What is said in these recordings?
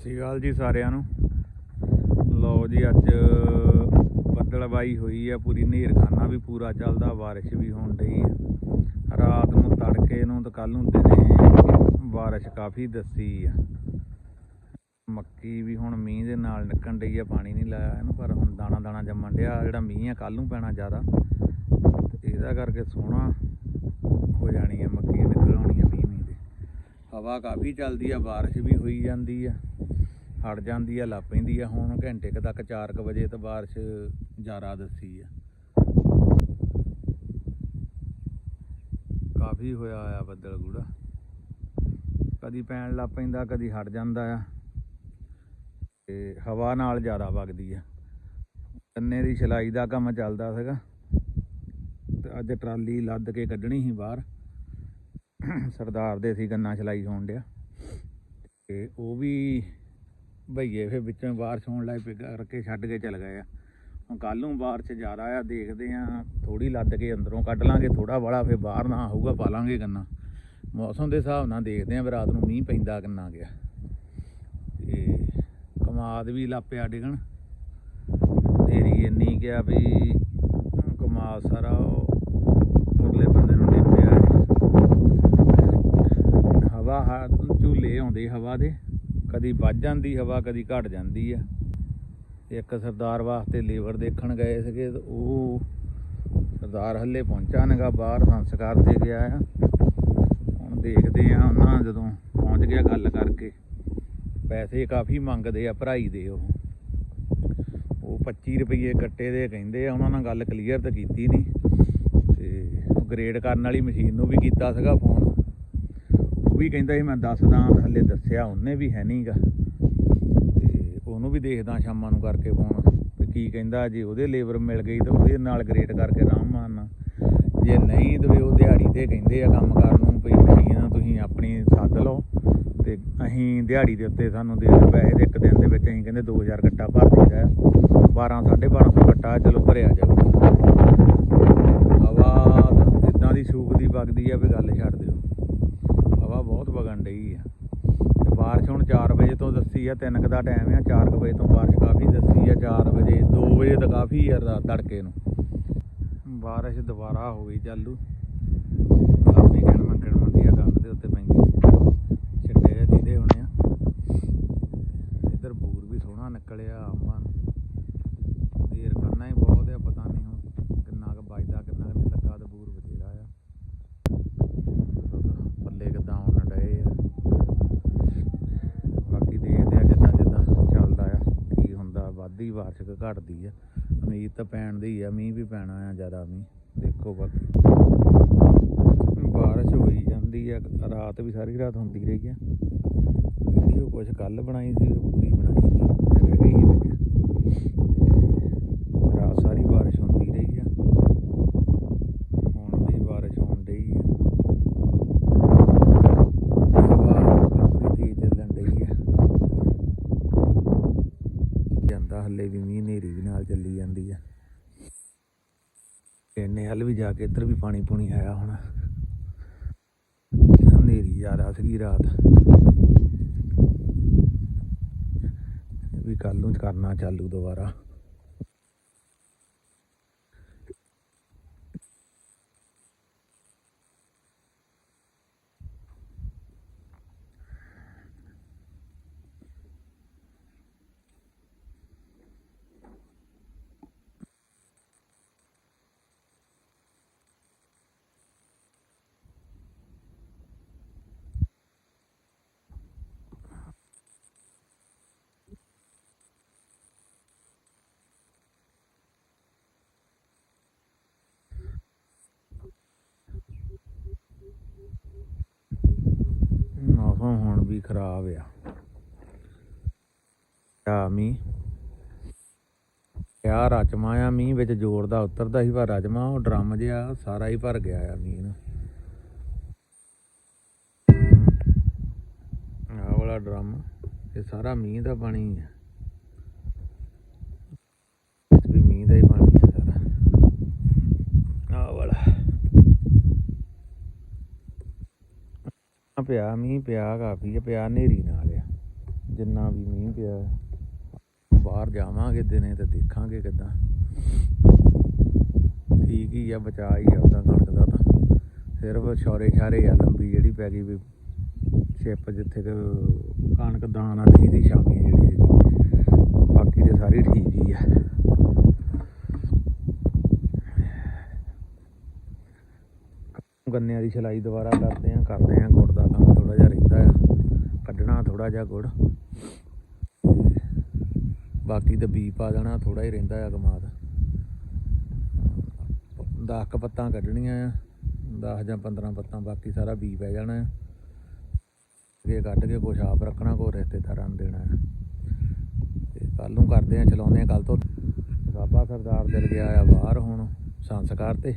ਸਤਿ ਸ਼੍ਰੀ ਅਕਾਲ ਜੀ ਸਾਰਿਆਂ ਨੂੰ। ਲਓ ਜੀ, ਅੱਜ ਬੱਦਲਬਾਈ ਹੋਈ ਆ, ਪੂਰੀ ਨੇਰਖਾਨਾ ਵੀ ਪੂਰਾ ਚੱਲਦਾ, ਬਾਰਿਸ਼ ਵੀ ਹੋਣ ਡਈ ਆ। ਰਾਤ ਨੂੰ ਤੜਕੇ ਨੂੰ ਤੇ ਕੱਲ ਨੂੰ ਦਿਨੇ ਬਾਰਿਸ਼ ਕਾਫੀ ਦੱਸੀ ਆ। ਮੱਕੀ ਵੀ ਹੁਣ ਮੀਂਹ ਦੇ ਨਾਲ ਨਿਕਲਣ ਡਈ ਆ, ਪਾਣੀ ਨਹੀਂ ਲਾਇਆ ਇਹਨੂੰ, ਪਰ ਹੁਣ ਦਾਣਾ ਦਾਣਾ ਜੰਮਣ ਡਿਆ, ਜਿਹੜਾ ਮੀਂਹ ਆ ਕੱਲ ਨੂੰ ਪੈਣਾ ਜ਼ਿਆਦਾ। ਇਹਦਾ ਕਰਕੇ ਸੋਹਣਾ ਹੋ ਜਾਣੀ ਆ ਮੱਕੀ ਨਿਕਲ ਆਉਣੀ ਆ ਮੀਂਹ ਮੀਂਹ ਦੇ। ਹਵਾ ਕਾਫੀ ਚੱਲਦੀ ਆ, ਬਾਰਿਸ਼ ਵੀ ਹੋਈ ਜਾਂਦੀ ਆ। ਹਟ ਜਾਂਦੀ ਆ ਲੱਗ ਪੈਂਦੀ ਆ। ਹੁਣ ਘੰਟੇ ਕੁ ਤੱਕ 4 ਵਜੇ ਤੋਂ ਬਾਰਿਸ਼ ਜ਼ਿਆਦਾ ਦੱਸੀ ਆ। ਕਾਫੀ ਹੋਇਆ ਆ ਬੱਦਲ ਗੂੜਾ। ਕਦੀ ਪੈਣ ਲੱਗ ਪੈਂਦਾ, ਕਦੀ ਹਟ ਜਾਂਦਾ ਆ। ਤੇ ਹਵਾ ਨਾਲ ਜ਼ਿਆਦਾ ਵਗਦੀ ਆ। ਗੰਨੇ ਦੀ ਛਲਾਈ ਦਾ ਕੰਮ ਚੱਲਦਾ ਸੀਗਾ। ਤੇ ਅੱਜ ਟਰਾਲੀ ਲੱਦ ਕੇ ਕੱਢਣੀ ਸੀ ਬਾਹਰ। ਸਰਦਾਰ ਦੇ ਸੀ ਗੰਨਾ ਛਲਾਈ ਹੋਣ ਡਿਆ। ਤੇ ਉਹ ਵੀ ਭਈਏ ਫਿਰ ਵਿੱਚੋਂ ਬਾਰਿਸ਼ ਹੋਣ ਲੱਗ ਪਈ, ਕਰਕੇ ਛੱਡ ਕੇ ਚਲ ਗਏ ਆ। ਹੁਣ ਕੱਲ ਨੂੰ ਬਾਰਿਸ਼ ਜ਼ਿਆਦਾ ਆ, ਦੇਖਦੇ ਆ ਥੋੜੀ ਲੱਦ ਕੇ ਅੰਦਰੋਂ ਕੱਢ ਲਾਂਗੇ ਥੋੜਾ ਵਾਲਾ ਫਿਰ ਬਾਹਰ ਨਾ ਆਊਗਾ, ਪਾ ਲਾਂਗੇ ਗੰਨਾ। ਮੌਸਮ ਦੇ ਹਿਸਾਬ ਨਾਲ ਦੇਖਦੇ ਆ ਵੀ ਰਾਤ ਨੂੰ ਮੀਂਹ ਪੈਂਦਾ ਕਿੰਨਾ ਗਿਆ ਤੇ ਕਮਾਦ ਵੀ ਲਾਪਿਆ ਡਿਗਣ। ਨੇਰੀ ਇੰਨੀ ਗਿਆ ਵੀ ਕਮਾਦ ਸਾਰਾ ਉਰਲੇ ਬੰਦੇ ਨੂੰ ਡਿੱਪਿਆ ਹਵਾ ਹ- ਝੂਲੇ ਆਉਂਦੇ ਹਵਾ ਦੇ। ਕਦੀ ਵੱਜ ਜਾਂਦੀ ਹਵਾ, ਕਦੀ ਘਟ ਜਾਂਦੀ ਆ। ਇੱਕ ਸਰਦਾਰ ਵਾਸਤੇ ਲੇਬਰ ਦੇਖਣ ਗਏ ਸੀਗੇ ਉਹ ਸਰਦਾਰ ਹੱਲੇ ਪਹੁੰਚਾ ਨਗਾ ਬਾਹਰ, ਸੰਸਕਾਰ ਤੇ ਗਿਆ ਆ ਹੁਣ ਦੇਖਦੇ ਆ ਉਹਨਾਂ ਜਦੋਂ ਪਹੁੰਚ ਗਿਆ ਗੱਲ ਕਰਕੇ। ਪੈਸੇ ਕਾਫੀ ਮੰਗਦੇ ਆ, ਭਰਾਈ ਦੇ ਉਹ। ਉਹ 25 ਰੁਪਏ ਕੱਟੇ ਦੇ ਕਹਿੰਦੇ ਆ, ਉਹਨਾਂ ਨਾਲ ਗੱਲ ਕਲੀਅਰ ਤਾਂ ਕੀਤੀ ਨਹੀਂ ਤੇ ਗ੍ਰੇਡ ਕਰਨ ਵਾਲੀ ਮਸ਼ੀਨ ਨੂੰ ਵੀ ਕੀਤਾ ਸੀਗਾ ਫੋਨ ਵੀ ਕਹਿੰਦਾ ਸੀ, ਮੈਂ ਦੱਸਦਾ, ਹਲੇ ਦੱਸਿਆ ਉਹਨੇ ਵੀ ਹੈ ਨਹੀਂਗਾ ਤੇ ਉਹਨੂੰ ਵੀ ਦੇਖਦਾ ਸ਼ਾਮਾਂ ਨੂੰ ਕਰਕੇ ਫੋਨ, ਵੀ ਕੀ ਕਹਿੰਦਾ, ਜੇ ਉਹਦੇ ਲੇਬਰ ਮਿਲ ਗਈ ਤਾਂ ਉਹਦੇ ਨਾਲ ਗ੍ਰੇਡ ਕਰਕੇ ਆਰਾਮ ਮਾਰਨਾ। ਜੇ ਨਹੀਂ ਤਾਂ ਵੀ ਉਹ ਦਿਹਾੜੀ ਤੇ ਕਹਿੰਦੇ ਆ ਕੰਮ ਕਰਨ ਨੂੰ, ਵੀ ਮਸ਼ੀਨ ਤੁਸੀਂ ਆਪਣੀ ਸੱਦ ਲਓ ਤੇ ਅਸੀਂ ਦਿਹਾੜੀ ਦੇ ਉੱਤੇ ਸਾਨੂੰ ਦੇ ਦਿਓ ਪੈਸੇ ਤੇ ਇੱਕ ਦਿਨ ਦੇ ਵਿੱਚ ਅਸੀਂ ਕਹਿੰਦੇ 2000 ਗੱਟਾ ਭਰ ਦਈਦਾ 12 1250 ਗੱਟਾ ਚਲੋ ਭਰਿਆ ਜਾਊਗਾ ਹਵਾ ਇਦਾਂ ਦੀ ਸੂਕ ਦੀ ਵਗਦੀ ਆ ਵੀ ਗੱਲ ਛੱਡ ਦਿਓ। ਵਗਣ ਡਈ ਆ। ਤੇ ਬਾਰਿਸ਼ ਹੁਣ 4 ਵਜੇ ਤੋਂ ਦੱਸੀ ਆ 3 ਦਾ ਟਾਈਮ ਆ 4 ਵਜੇ ਤੋਂ ਬਾਰਿਸ਼ ਕਾਫੀ ਦੱਸੀ ਆ 4 ਵਜੇ 2 ਵਜੇ ਤਾਂ ਕਾਫੀ ਆ ਤੜਕੇ ਨੂੰ। ਬਾਰਿਸ਼ ਦੁਬਾਰਾ ਹੋ ਗਈ ਚਾਲੂ। ਆਪਣੀ ਕਹਿਣ ਮੰਗਣ ਦੀ ਆ ਕੰਧ ਦੇ ਉੱਤੇ ਪੈਂਦੀ ਛੱਡੇ ਆ ਜਿਹਦੇ ਹੋਣੇ ਆ। ਇੱਧਰ ਬੂਰ ਵੀ ਸੋਹਣਾ ਨਿਕਲਿਆ, ਆਮਾਂ ਦੇਰ ਕਰਨਾ ਹੀ ਬਹੁਤ ਆ ਪਤਾ ਨਹੀਂ ਹੁਣ ਕਿੰਨਾ ਕੁ ਵੱਜਦਾ ਕਿੰਨਾ ਕੁ ਨਹੀਂ ਲੱਗਾ ਤੇ ਬੂਰ ਬਥੇਰਾ ਆ ਪੱਲੇ ਕਿੱਦਾਂ ਆਉਣ ਡਏ ਆ ਬਾਕੀ ਦੇਖਦੇ ਆ ਜਿੱਦਾਂ ਜਿੱਦਾਂ ਚੱਲਦਾ ਆ ਕੀ ਹੁੰਦਾ ਵੱਧਦੀ ਬਾਰਿਸ਼ ਕਿ ਘਟਦੀ ਆ। ਉਮੀਦ ਤਾਂ ਪੈਣ ਦੀ ਆ, ਮੀਂਹ ਵੀ ਪੈਣਾ ਆ ਜ਼ਿਆਦਾ ਮੀਂਹ। ਦੇਖੋ ਬਾਕੀ। ਬਾਰਿਸ਼ ਹੋਈ ਜਾਂਦੀ ਆ, ਰਾਤ ਵੀ ਸਾਰੀ ਰਾਤ ਹੁੰਦੀ ਰਹੀ ਆ। ਵੀਡੀਓ ਕੁਝ ਕੱਲ ਬਣਾਈ ਸੀ, ਉਹ ਪੂਰੀ ਬਣਾਈ ਨਹੀਂ ਰਹਿ ਗਈ ਵਿੱਚ ਤੇ ਰਾਤ ਸਾਰੀ ਬਾਰਿਸ਼ ਹੁੰਦੀ ਰਹੀ ਆ ਹੁਣ ਵੀ ਬਾਰਿਸ਼ ਹੋਣ ਡਈ ਆ ਹਵਾ ਪੂਰੀ ਤੇਜ਼ ਚੱਲਣ ਡਈ ਆ ਜਾਂਦਾ ਹੱਲੇ ਵੀ ਮੀਂਹ ਨੇਰੀ ਵੀ ਨਾਲ ਚੱਲੀ ਜਾਂਦੀ ਆ। ਇੰਨੇ ਹੱਲ ਵੀ ਜਾ ਕੇ ਇੱਧਰ ਵੀ ਪਾਣੀ ਪੂਣੀ ਆਇਆ ਹੁਣ। ਹਨੇਰੀ ਜ਼ਿਆਦਾ ਸੀਗੀ ਰਾਤ। ਵੀ ਕੱਲ ਨੂੰ ਕਰਨਾ ਚਾਲੂ ਦੁਬਾਰਾ। ਮੌਸਮ ਹੁਣ ਵੀ ਖਰਾਬ ਆ। ਆ ਮੀਂਹ। ਆ ਰਚਮਾ ਆ, ਮੀਂਹ ਵਿੱਚ ਜ਼ੋਰ ਦਾ ਉਤਰਦਾ ਸੀ, ਪਰ ਰਜਮਾ ਉਹ ਡਰਮ ਜਿਹਾ, ਸਾਰਾ ਹੀ ਭਰ ਗਿਆ ਆ ਮੀਂਹ ਨਾਲ ਆਹ ਵਾਲਾ ਡਰਮ, ਇਹ ਸਾਰਾ ਮੀਂਹ ਦਾ ਪਾਣੀ ਆ ਇਹ 'ਚ ਵੀ ਮੀਂਹ ਦਾ ਹੀ ਪਾਣੀ ਆ ਸਾਰਾ ਆਹ ਵਾਲਾ ਪਿਆ, ਮੀਂਹ ਪਿਆ ਕਾਫੀ ਹੈ ਪਿਆ ਹਨੇਰੀ ਨਾਲ ਆ। ਜਿੰਨਾ ਵੀ ਮੀਂਹ ਪਿਆ, ਬਾਹਰ ਜਾਵਾਂਗੇ ਦਿਨੇ ਤੇ ਦੇਖਾਂਗੇ ਕਿਦਾਂ। ਠੀਕ ਹੀ ਆ ਬਚਾ ਹੀ ਆ ਉਹਦਾ ਕਣਕ ਦਾ ਤਾਂ। ਸਿਰਫ ਛੋਰੇ ਛਾਰੇ ਆ, ਲੰਬੀ ਜਿਹੜੀ ਪੈ ਗਈ ਵੀ ਛਿਪ ਜਿੱਥੇ ਕਣਕ, ਦਾਣਾ ਦੀ ਦੀ ਸ਼ਾਮੀ ਜਿਹੜੀ ਸੀਗੀ ਬਾਕੀ ਤੇ ਸਾਰੀ ਠੀਕ ਹੀ ਆ। ਗੰਨਿਆਂ ਦੀ ਛਲਾਈ ਦੁਬਾਰਾ ਕਰਦੇ ਆ ਕਰਦੇ ਆ ਗੁੜ ਦਾ ਕੰਮ ਥੋੜਾ ਜਿਹਾ ਰਹਿੰਦਾ ਆ ਕੱਢਣਾ ਥੋੜਾ ਜਿਹਾ ਗੁੜ। ਬਾਕੀ ਤਾਂ ਬੀ ਪਾ ਦੇਣਾ ਥੋੜਾ ਹੀ ਰਹਿੰਦਾ ਆ ਗਮਾਦ 10 ਕ ਪੱਤਾਂ ਕੱਢਣੀਆਂ ਆ 10 ਜਾਂ 15 ਪੱਤਾਂ, ਬਾਕੀ ਸਾਰਾ ਬੀ ਪੈ ਜਾਣਾ ਆ। ਇਹ ਕੱਢ ਕੇ ਕੁਛ ਆਪ ਰੱਖਣਾ ਕੋ ਰਿਸ਼ਤੇਦਾਰਾਂ ਨੂੰ ਦੇਣਾ ਆ। ਤੇ ਕੱਲ ਨੂੰ ਕਰਦੇ ਆ, ਚਲਾਉਂਦੇ ਆ ਕੱਲ ਤੋਂ। ਬਾਬਾ ਸਰਦਾਰ ਦਿਲ ਗਿਆ ਆ ਬਾਹਰ ਹੁਣ, ਸੰਸਕਾਰ ਤੇ।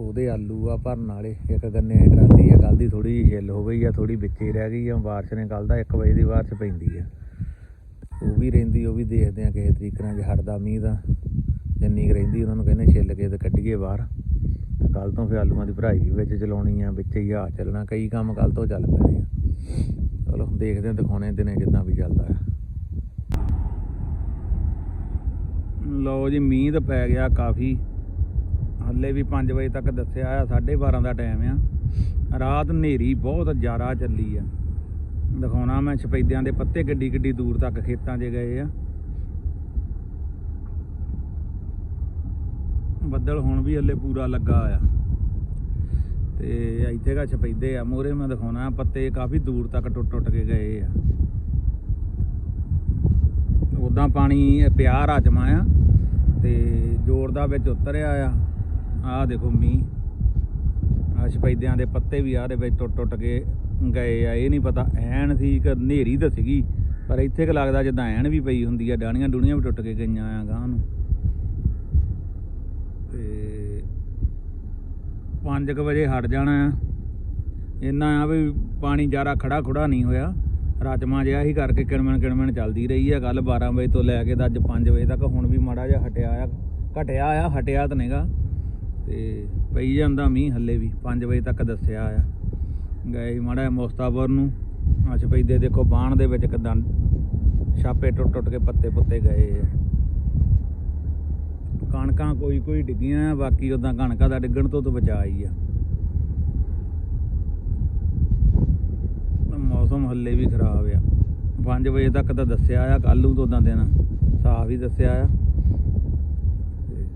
ਉਹਦੇ ਆਲੂ ਆ ਭਰਨ ਵਾਲੇ, ਇੱਕ ਗੰਨੇ ਦੀ ਟਰਾਲੀ ਆ ਕੱਲ ਦੀ ਥੋੜੀ ਜਿਹੀ ਹਿੱਲ ਹੋ ਗਈ ਆ ਥੋੜੀ ਵਿੱਚੇ ਰਹਿ ਗਈ ਆ, ਬਾਰਿਸ਼ ਨੇ ਕੱਲ ਦਾ 1 ਵਜੇ ਦੀ ਬਾਰਿਸ਼ ਪੈਂਦੀ ਆ। ਉਹ ਵੀ ਰਹਿੰਦੀ, ਉਹ ਵੀ ਦੇਖਦੇ ਆ ਕਿਸੇ ਤਰੀਕੇ ਨਾਲ ਜੇ ਹਟਦਾ ਮੀਂਹ ਦਾ ਜਿੰਨੀ ਕੁ ਰਹਿੰਦੀ ਉਹਨਾਂ ਨੂੰ ਕਹਿੰਦੇ ਛਿੱਲ ਕੇ ਤੇ ਕੱਢੀਏ ਬਾਹਰ। ਤੇ ਕੱਲ ਤੋਂ ਫਿਰ ਆਲੂਆਂ ਦੀ ਭਰਾਈ ਵੀ ਵਿੱਚ ਚਲਾਉਣੀ ਆ, ਵਿੱਚ ਹੀ ਆ ਚੱਲਣਾ, ਕਈ ਕੰਮ ਕੱਲ ਤੋਂ ਚੱਲ ਪੈਣੇ ਆ। ਚਲੋ, ਦੇਖਦੇ ਆ, ਦਿਖਾਉਣੇ ਦਿਨੇ ਜਿੱਦਾਂ ਵੀ ਚੱਲਦਾ ਆ। ਲਓ ਜੀ, ਮੀਂਹ ਤਾਂ ਪੈ ਗਿਆ ਕਾਫੀ। ਹੱਲੇ ਵੀ 5 ਵਜੇ ਤੱਕ ਦੱਸਿਆ ਆ 12:30 ਦਾ ਟਾਈਮ ਆ। ਰਾਤ ਹਨੇਰੀ ਬਹੁਤ ਜ਼ਿਆਦਾ ਚੱਲੀ ਆ। ਦਿਖਾਉਣਾ ਮੈਂ ਛਪੈਦਿਆਂ ਦੇ ਪੱਤੇ ਗੱਡੀ ਗੱਡੀ ਦੂਰ ਤੱਕ ਖੇਤਾਂ 'ਚ ਗਏ ਆ। ਬੱਦਲ ਹੁਣ ਵੀ ਹੱਲੇ ਪੂਰਾ ਲੱਗਾ ਆ। ਤੇ ਇੱਥੇ ਕਾ ਛਪੈਦੇ ਆ। ਮੋਰੇ ਮੈਂ ਦਿਖਾਉਣਾ, ਪੱਤੇ ਕਾਫੀ ਦੂਰ ਤੱਕ ਟੁੱਟ ਟੁੱਟ ਕੇ ਗਏ ਆ। ਉਦਾਂ ਪਾਣੀ ਪਿਆ ਰਾਜਮਾ ਆ, ਤੇ ਜੋਰ ਦਾ ਵਿੱਚ ਉਤਰਿਆ ਆ। ਆਹ ਦੇਖੋ ਮੀਂਹ। ਆ ਸ਼ਪੈਦਿਆਂ ਦੇ ਪੱਤੇ ਵੀ ਆ ਦੇ ਵਿੱਚ ਟੁੱਟ ਟੁੱਟ ਕੇ ਗਏ ਆ, ਇਹ ਨਹੀਂ ਪਤਾ, ਐਨ ਸੀ ਕਿ ਹਨੇਰੀ ਤਾਂ ਸੀਗੀ, ਪਰ ਇੱਥੇ ਕਿ ਲੱਗਦਾ ਜਿੱਦਾਂ ਐਨ ਵੀ ਪਈ ਹੁੰਦੀ ਆ ਡਾਣੀਆਂ ਡੂਣੀਆਂ ਵੀ ਟੁੱਟ ਕੇ ਗਈਆਂ ਆ ਗਾਂ ਨੂੰ। ਤੇ 5 ਵਜੇ ਹਟ ਜਾਣਾ ਆ। ਇੰਨਾ ਆ ਵੀ ਪਾਣੀ ਜ਼ਿਆਦਾ ਖੜਾ ਖੁੜਾ ਨਹੀਂ ਹੋਇਆ। ਰਾਜਮਾ ਜਿਹਾ ਹੀ ਕਰਕੇ ਕਿਣਮਣ ਕਿਣਮਣ ਚੱਲਦੀ ਰਹੀ ਆ ਕੱਲ 12 ਵਜੇ ਤੋਂ ਲੈ ਕੇ ਤਾਂ ਅੱਜ 5 ਵਜੇ ਤੱਕ ਹੁਣ ਵੀ ਮਾੜਾ ਜਿਹਾ ਹਟਿਆ ਆ, ਘਟਿਆ ਆ, ਹਟਿਆ ਤਾਂ ਨਹੀਂਗਾ। ਤੇ ਪਈ ਜਾਂਦਾ ਮੀਂਹ ਹੱਲੇ ਵੀ 5 ਵਜੇ ਤੱਕ ਦੱਸਿਆ ਆ। ਗਏ ਮਾੜਾ ਜਿਹਾ ਮੁਸਤਾਬਰ ਨੂੰ ਅੱਛ ਪੈਦੇ ਦੇਖੋ ਬਾਣ ਦੇ ਵਿੱਚ ਕਿਦਾਂ ਛਾਪੇ ਟੁੱਟ ਟੁੱਟ ਕੇ ਪੱਤੇ ਪੁੱਤੇ ਗਏ ਆ। ਕਣਕਾਂ ਕੋਈ ਕੋਈ ਡਿੱਗੀਆਂ ਆ, ਬਾਕੀ ਉਦਾਂ ਕਣਕਾਂ ਦਾ ਡਿੱਗਣ ਤੋਂ ਤਾਂ ਬਚਾ ਹੀ ਆ। ਮੌਸਮ ਹੱਲੇ ਵੀ ਖਰਾਬ ਆ। 5 ਵਜੇ ਤੱਕ ਤਾਂ ਦੱਸਿਆ ਆ ਕੱਲ ਤੋਂ ਉਦਾਂ ਦਿਨ ਸਾਫ਼ ਹੀ ਦੱਸਿਆ ਆ ਤੇ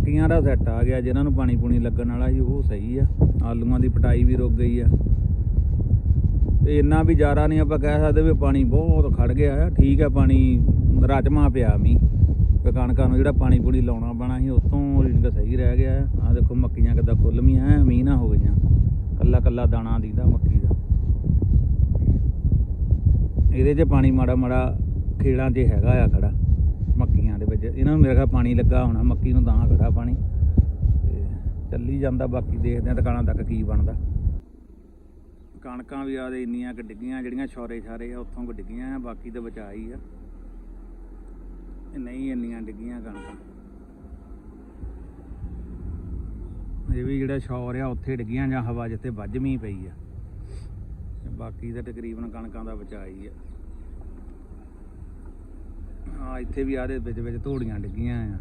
ਮੱਕੀਆਂ ਦਾ ਸੈੱਟ ਆ ਗਿਆ ਜਿਹਨਾਂ ਨੂੰ ਪਾਣੀ ਪੂਣੀ ਲੱਗਣ ਵਾਲਾ ਸੀ, ਉਹ ਸਹੀ ਆ। ਆਲੂਆਂ ਦੀ ਪਟਾਈ ਵੀ ਰੁਕ ਗਈ ਆ। ਤੇ ਇੰਨਾ ਵੀ ਜ਼ਿਆਦਾ ਨਹੀਂ ਆਪਾਂ ਕਹਿ ਸਕਦੇ ਵੀ ਪਾਣੀ ਬਹੁਤ ਖੜ ਗਿਆ ਆ। ਠੀਕ ਆ, ਪਾਣੀ ਰਾਜਮਾ ਪਿਆ ਮੀ ਤੇ ਕਣਕਾਂ ਨੂੰ ਜਿਹੜਾ ਪਾਣੀ ਪੂਣੀ ਲਾਉਣਾ ਬਣਾ ਸੀ, ਉਤੋਂ ਰੀਡਿੰਗ ਸਹੀ ਰਹਿ ਗਿਆ ਆ। ਆਹ ਦੇਖੋ, ਮੱਕੀਆਂ ਕਿੱਦਾਂ ਖੁੱਲਮੀਆਂ ਐ, ਮੀਂਹ ਨਾ ਹੋ ਗਈਆਂ। ਕੱਲਾ ਕੱਲਾ ਦਾਣਾ ਦੀਦਾ ਮੱਕੀ ਦਾ। ਇਹਦੇ 'ਚ ਪਾਣੀ ਮਾੜਾ ਮਾੜਾ ਖੇੜਾਂ 'ਚ ਹੈਗਾ ਆ ਖੜਾ। ਇਹਨਾਂ ਨੂੰ ਮੇਰਾ ਖਿਆਲ ਪਾਣੀ ਲੱਗਾ ਹੋਣਾ, ਮੱਕੀ ਨੂੰ ਤਾਂ ਖੜਾ ਪਾਣੀ। ਤੇ ਚੱਲੀ ਜਾਂਦਾ, ਬਾਕੀ ਦੇਖਦੇ ਆ ਦੁਕਾਨਾਂ ਤੱਕ ਕੀ ਬਣਦਾ। ਕਣਕਾਂ ਵੀ ਆਦੇ ਇੰਨੀਆਂ ਕਿ ਡਿੱਗੀਆਂ, ਜਿਹੜੀਆਂ ਛੋਰੇ ਛਾਰੇ ਆ, ਉੱਥੋਂ ਕੋ ਡਿੱਗੀਆਂ ਆ, ਬਾਕੀ ਤਾਂ ਬਚਾ ਹੀ ਆ ਨਹੀਂ ਇੰਨੀਆਂ ਡਿੱਗੀਆਂ ਕਣਕਾਂ। ਇਹ ਵੀ ਜਿਹੜਾ ਸ਼ੌਰ ਆ, ਉੱਥੇ ਡਿੱਗੀਆਂ ਜਾਂ ਹਵਾ ਜਿੱਥੇ ਵੱਜਵੀਂ ਪਈ ਆ। ਬਾਕੀ ਤਾਂ ਤਕਰੀਬਨ ਕਣਕਾਂ ਦਾ ਬਚਾ ਹੀ ਆ। ਹਾਂ, ਇੱਥੇ ਵੀ ਆਦੇ ਵਿੱਚ ਵਿੱਚ ਧੂੜੀਆਂ ਡਿੱਗੀਆਂ ਆ।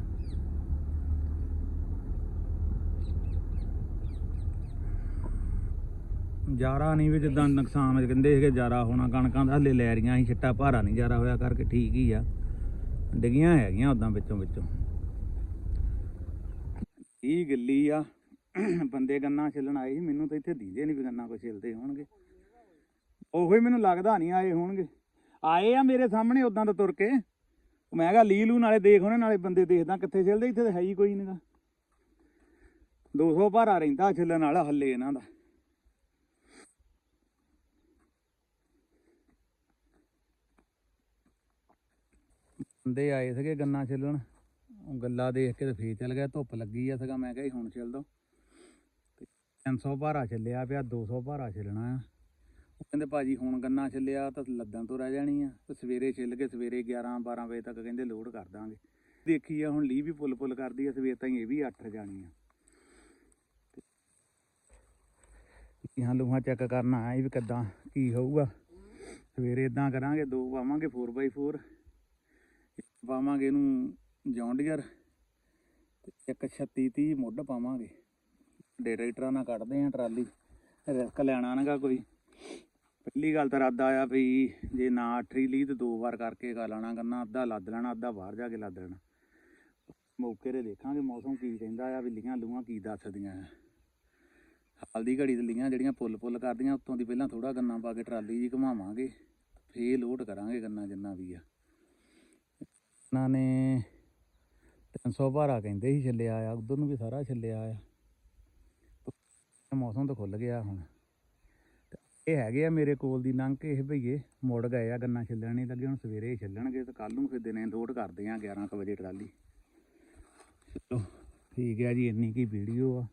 ਜਾਰਾ ਨਹੀਂ ਵੀ ਜਿੱਦਾਂ ਨੁਕਸਾਨ ਕਹਿੰਦੇ ਸੀਗੇ, ਜਾਰਾ ਹੋਣਾ, ਕਣਕਾਂ ਦਾ ਹਲੇ ਲੈ ਰਹੀਆਂ ਸੀ, ਛਿੱਟਾ ਭਾਰਾ ਨਹੀਂ ਜਾਰਾ ਹੋਇਆ ਕਰਕੇ ਠੀਕ ਹੀ ਆ। ਡਿੱਗੀਆਂ ਹੈਗੀਆਂ ਉਦਾਂ ਵਿੱਚੋਂ ਵਿੱਚੋਂ। ਇਹ ਗਿੱਲੀ ਆ? ਬੰਦੇ ਗੰਨਾ ਛਿੱਲਣ ਆਏ ਸੀ, ਮੈਨੂੰ ਤਾਂ ਇੱਥੇ ਦੀਦੇ ਨਹੀਂ ਵੀ ਗੰਨਾ ਕੋਈ ਛਿੱਲਦੇ ਹੋਣਗੇ। ਉਹੋ ਹੀ ਮੈਨੂੰ ਲੱਗਦਾ ਨਹੀਂ ਆਏ ਹੋਣਗੇ। ਆਏ ਆ ਮੇਰੇ ਸਾਹਮਣੇ ਉਦਾਂ ਤਾਂ ਤੁਰ ਕੇ। ਮੈਂ ਕਿਹਾ ਲੀ ਲੂ ਨਾਲੇ ਦੇਖ ਉਹਨੇ, ਨਾਲੇ ਬੰਦੇ ਦੇਖਦਾ ਕਿੱਥੇ ਛਿੱਲਦੇ ਇੱਥੇ ਤਾਂ ਹੈ ਹੀ ਕੋਈ ਨਹੀਂਗਾ 200 ਭਾਰਾ ਰਹਿੰਦਾ ਛਿੱਲਣ ਵਾਲਾ ਹੱਲੇ ਇਹਨਾਂ ਦਾ। ਬੰਦੇ ਆਏ ਸੀਗੇ ਗੰਨਾ ਛਿੱਲਣ ਗੱਲਾ ਦੇਖ ਕੇ ਤੇ ਫੇਰ ਚੱਲ ਗਿਆ, ਧੁੱਪ ਲੱਗੀ ਆ ਸੀਗਾ, ਮੈਂ ਕਿਹਾ ਜੀ ਹੁਣ ਛਿੱਲ ਦੋ। 300 ਭਾਰਾ ਛਿੱਲਿਆ ਪਿਆ 200 ਭਾਰਾ ਛਿੱਲਣਾ ਆ। ਕਹਿੰਦੇ ਭਾਜੀ ਹੁਣ ਗੰਨਾ ਛਿੱਲਿਆ ਤਾਂ ਲੱਦਣ ਤੋਂ ਰਹਿ ਜਾਣੀ ਆ, ਤੇ ਸਵੇਰੇ ਛਿੱਲ ਕੇ ਸਵੇਰੇ 11 12 ਵਜੇ ਤੱਕ ਕਹਿੰਦੇ ਲੋਡ ਕਰ ਦਾਂਗੇ। ਦੇਖੀ ਆ, ਹੁਣ ਲੀ ਵੀ ਪੁੱਲ ਪੁੱਲ ਕਰਦੀ ਆ, ਸਵੇਰ ਤਾਈਂ ਇਹ ਵੀ ਅੱਠ ਜਾਣੀ ਆ। ਹਾਂ, ਲੂਹਾਂ ਚੈੱਕ ਕਰਨਾ ਆਇਆ ਵੀ ਕਿੱਦਾਂ, ਕੀ ਹੋਊਗਾ। ਸਵੇਰੇ ਇਦਾਂ ਕਰਾਂਗੇ, ਦੋ ਪਾਵਾਂਗੇ 4x4 ਇੱਕ ਪਾਵਾਂਗੇ ਇਹਨੂੰ ਜੌਂਡੀਅਰ ਇੱਕ 36 30 ਮੁੱਢ ਪਾਵਾਂਗੇ। ਡੇ ਟਰੈਕਟਰਾਂ ਨਾਲ ਕੱਢਦੇ ਆਂ ਟਰਾਲੀ, ਰਿਸਕ ਲੈਣਾ ਨਗਾ ਕੋਈ। ਪਹਿਲੀ ਗੱਲ ਤਾਂ ਰੱਦ ਆਇਆ ਵੀ ਜੇ ਨਾ ਅੱਠਰੀ ਲਈ ਤੇ ਦੋ ਵਾਰ ਕਰਕੇ ਗਾ ਲੈਣਾ, ਕਰਨਾ, ਅੱਧਾ ਲੱਦ ਲੈਣਾ, ਅੱਧਾ ਬਾਹਰ ਜਾ ਕੇ ਲੱਦ ਲੈਣਾ। ਮੌਕੇ ਤੇ ਦੇਖਾਂਗੇ ਮੌਸਮ ਕੀ ਕਹਿੰਦਾ ਆ, ਵੀ ਲੀਆਂ ਲੂਆਂ ਕੀ ਦੱਸਦੀਆਂ ਆ। ਹਾਲ ਦੀ ਘੜੀ ਤੇ ਲੀਆਂ ਜਿਹੜੀਆਂ ਪੁੱਲ ਪੁੱਲ ਕਰਦੀਆਂ, ਉੱਤੋਂ ਦੀ ਪਹਿਲਾਂ ਥੋੜਾ ਗੰਨਾ ਪਾ ਕੇ ਟਰਾਲੀ ਜੀ ਘੁਮਾਵਾਂਗੇ, ਫੇਰ ਲੋਡ ਕਰਾਂਗੇ ਗੰਨਾ ਜਿੰਨਾ ਵੀ ਆ। ਇਹਨਾਂ ਨੇ 300 ਭਾਰਾ ਕਹਿੰਦੇ ਸੀ ਛੱਲਿਆ ਆ, ਉਧਰ ਨੂੰ ਵੀ ਸਾਰਾ ਛੱਲਿਆ ਆ। ਮੌਸਮ ਤਾਂ ਖੁੱਲ ਗਿਆ ਹੁਣ। ਇਹ ਹੈਗੇ ਆ ਮੇਰੇ ਕੋਲ ਦੀ ਲੰਘ ਕੇ ਇਹ ਭਈਏ ਮੁੜ ਗਏ ਆ ਗੰਨਾ ਛਿੱਲਣ ਨਹੀਂ ਲੱਗੇ, ਹੁਣ ਸਵੇਰੇ ਹੀ ਛੱਲਣਗੇ ਤੇ ਕੱਲ ਨੂੰ ਫਿਰ ਦਿਨੇ ਲੋਡ ਕਰਦੇ ਆ 11 ਕੁ ਵਜੇ ਟਰਾਲੀ। ਚਲੋ, ਠੀਕ ਹੈ ਜੀ, ਇੰਨੀ ਕੀ ਵੀਡੀਓ ਆ।